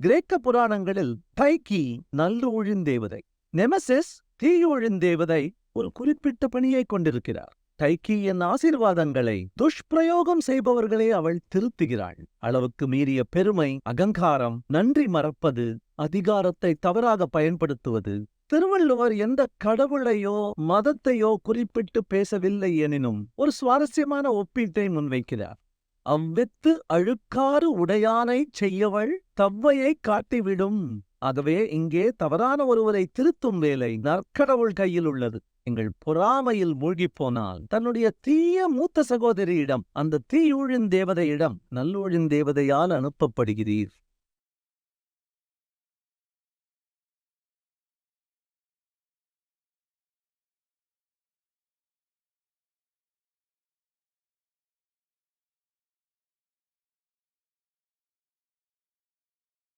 கிரேக்க புராணங்களில் டைக்கி நல்லூழிந்தேவதை நெமசிஸ் தீயூழிந்தேவதை ஒரு குறிப்பிட்ட பணியை கொண்டிருக்கிறார். டைக்கியின் ஆசீர்வாதங்களை துஷ்பிரயோகம் செய்பவர்களே அவள் திருத்துகிறாள். அளவுக்கு மீறிய பெருமை அகங்காரம் நன்றி மறப்பது அதிகாரத்தை தவறாக பயன்படுத்துவது திருவள்ளுவர் எந்த கடவுளையோ மதத்தையோ குறிப்பிட்டு பேசவில்லை எனினும் ஒரு சுவாரஸ்யமான ஒப்பீட்டை முன்வைக்கிறார். அவ்வித்து அழுக்காறு உடையானைச் செய்யவள் தவ்வையை காட்டிவிடும். ஆகவே இங்கே தவறான ஒருவரை திருத்தும் வேலை நற்கடவுள் கையில் உள்ளது. எங்கள் பொறாமையில் மூழ்கிப் போனால் தன்னுடைய தீய மூத்த சகோதரியிடம் அந்த தீயூழின் தேவதையிடம் நல்லூழின் தேவதையால் அனுப்பப்படுகிறீர்.